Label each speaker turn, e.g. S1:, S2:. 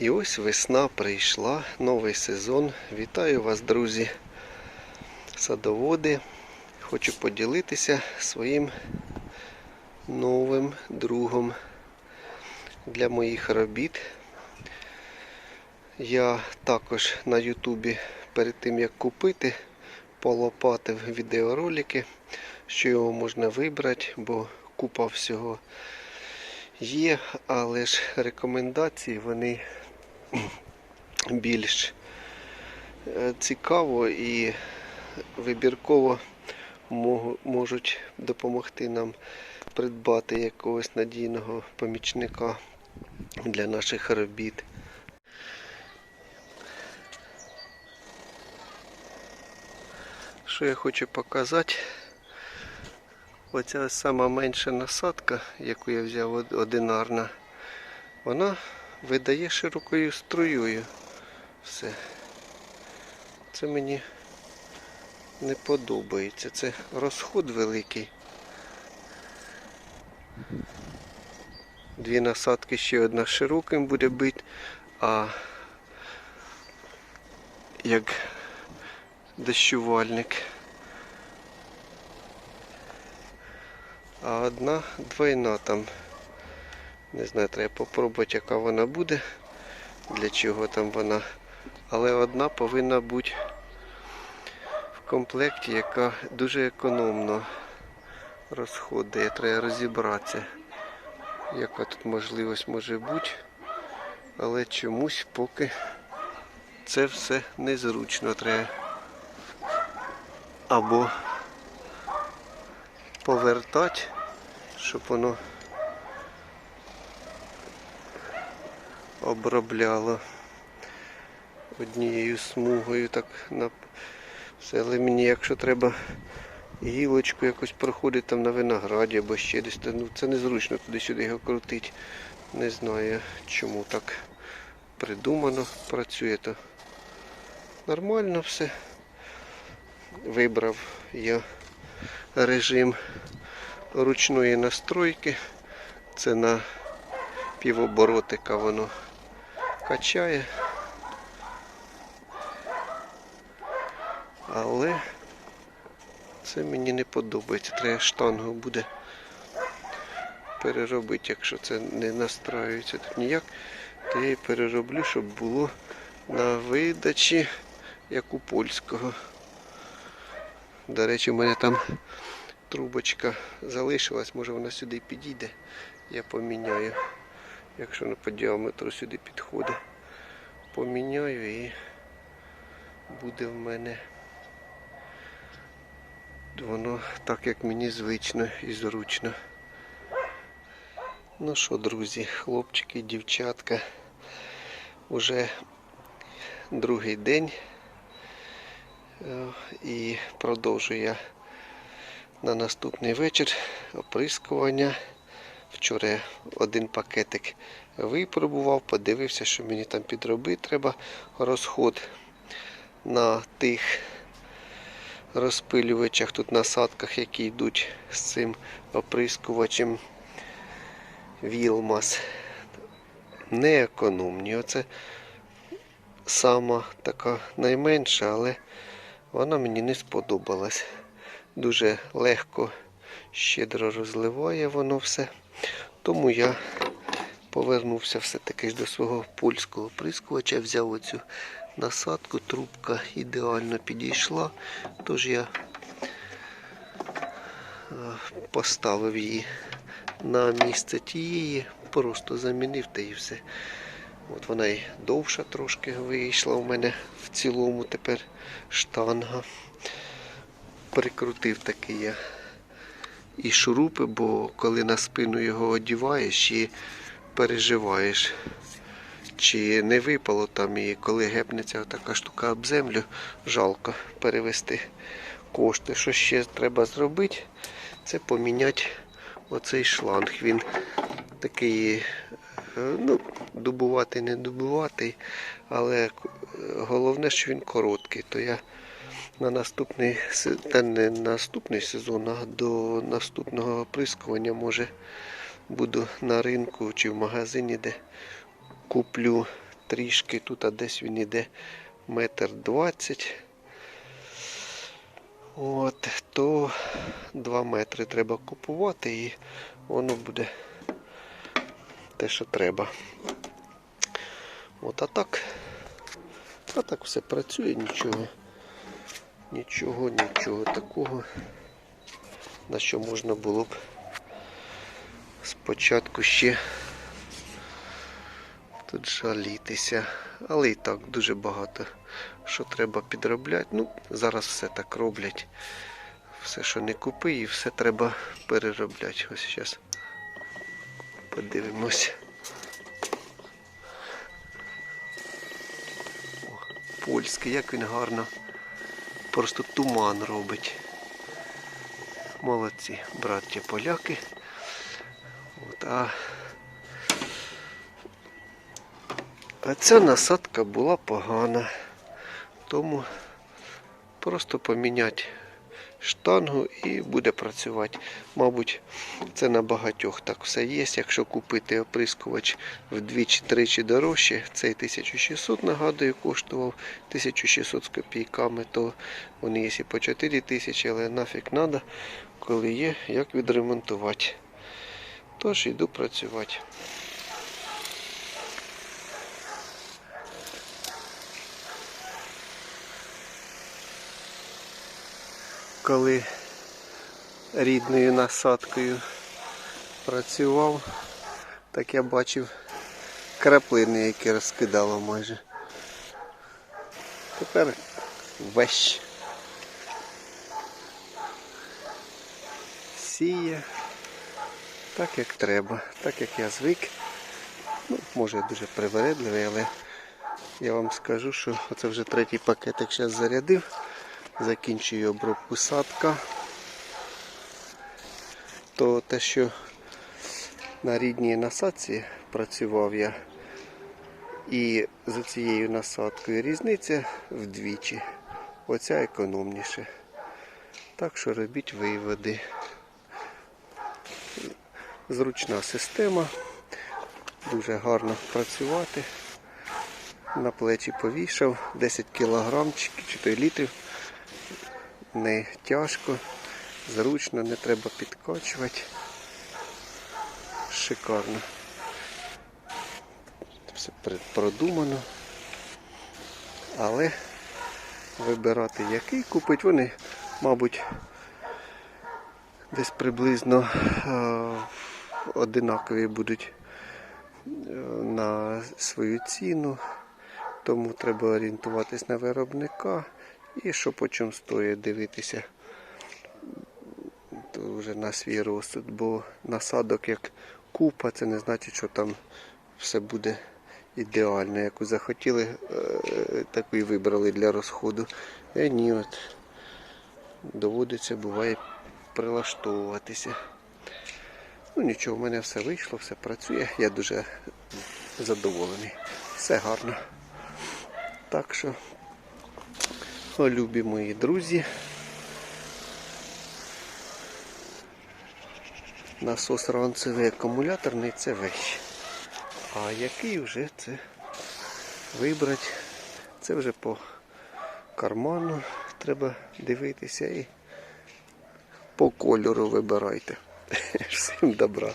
S1: І ось весна прийшла, новий сезон. Вітаю вас, друзі, садоводи. Хочу поділитися своїм новим другом для моїх робіт. Я також на Ютубі перед тим як купити, полопатив відеоролики, що його можна вибрати, бо купа всього є, але ж рекомендації вони більш е, цікаво і вибірково можуть допомогти нам придбати якогось надійного помічника для наших робіт. Що я хочу показати? Оця сама менша насадка, яку я взяв одинарна, вона видає широкою струєю все. Це мені не подобається. Це розход великий. Дві насадки, ще одна широким буде бити, а як дощувальник. А одна двойна там. Не знаю, треба попробувати, яка вона буде, для чого там вона. Але одна повинна бути в комплекті, яка дуже економно розходує. Треба розібратися, яка тут можливість може бути. Але чомусь поки це все незручно треба. Або повертати, щоб воно обробляло однією смугою так на все. Але мені, якщо треба гілочку якось проходить там на винограді або ще десь, то ну, це незручно туди-сюди його крутити. Не знаю чому так придумано, працює то нормально все. Вибрав я режим ручної настройки. Це на півоборотика воно качає. Але це мені не подобається. Треба штангу буде переробити, якщо це не настраюється тут ніяк, то я її перероблю, щоб було на видачі, як у польського. До речі, у мене там трубочка залишилась, може вона сюди підійде. Я поміняю. Якщо не по діаметру сюди підходить. Поміняю і буде в мене воно так, як мені звично і зручно. Ну що, друзі, хлопчики, дівчатка, уже другий день. Е, І продовжую я на наступний вечір оприскування. Вчора один пакетик випробував, подивився, що мені там підробити треба. Розход на тих розпилювачах, тут насадках, які йдуть з цим оприскувачем Вілмас. Не економні. Оце сама така найменша, але вона мені не сподобалась. Дуже легко, щедро розливає воно все. Тому я повернувся все-таки до свого польського прискувача, взяв оцю насадку, трубка ідеально підійшла, тож я е, поставив її на місце тієї, просто замінив та і все. От вона і довша трошки вийшла у мене в цілому тепер штанга. Прикрутив такий я і шурупи, бо коли на спину його одіваєш і переживаєш, чи не випало там і коли гепнеться така штука об землю, жалко перевести кошти. Що ще треба зробити, це поміняти оцей шланг. Він такий, е, ну, дубуватий, не дубуватий, але е, головне, що він короткий, то я на наступний та не наступний сезон, а до наступного оприскування може буду на ринку чи в магазині, де куплю трішки. Тут а десь він іде метр двадцять. От, то 2 метри треба купувати і воно буде те, що треба. От, а так, а так все працює, нічого, нічого, нічого такого, на що можна було б спочатку ще тут жалітися. Але і так дуже багато що треба підробляти. Ну, зараз все так роблять. Все, що не купи, і все треба переробляти. Ось зараз подивимось. О, польський, як він гарно. Просто туман робить. Молодці, браття поляки. От, а А ця насадка була погана. Тому просто поміняти штангу і буде працювати. Мабуть, це на багатьох так все є. Якщо купити оприскувач вдвічі-тричі дорожче, цей 1600, нагадую, коштував 1600 з копійками, то вони є і по 4000, але нафіг треба, коли є, як відремонтувати. Тож йду працювати. Коли рідною насадкою працював, так я бачив краплини, які розкидало майже. Тепер вещ. Сіє так як треба, так як я звик. Ну, може я дуже привередливий, але я вам скажу, що це вже третій пакетик зараз зарядив. Закінчую обробку садка. То те, що на рідній насадці працював я і за цією насадкою різниця вдвічі. Оця економніше. Так що робіть виводи. Зручна система, дуже гарно працювати. На плечі повішав 10 кг чи то літрів не тяжко, зручно, не треба підкачувати. Шикарно. Все продумано. Але вибирати який купить, вони, мабуть, десь приблизно е, одинакові будуть е, на свою ціну, тому треба орієнтуватись на виробника. І що по чому стоїть дивитися то вже на свій розсуд, бо насадок як купа, це не значить, що там все буде ідеально. Яку захотіли, е, таку і вибрали для розходу. Е, ні, от доводиться, буває прилаштовуватися. Ну нічого, в мене все вийшло, все працює. Я дуже задоволений. Все гарно. Так що О, любі мої друзі. Насос ранцевий акумуляторний це вещь. А який вже це вибрати? Це вже по карману треба дивитися і по кольору вибирайте. Всім добра.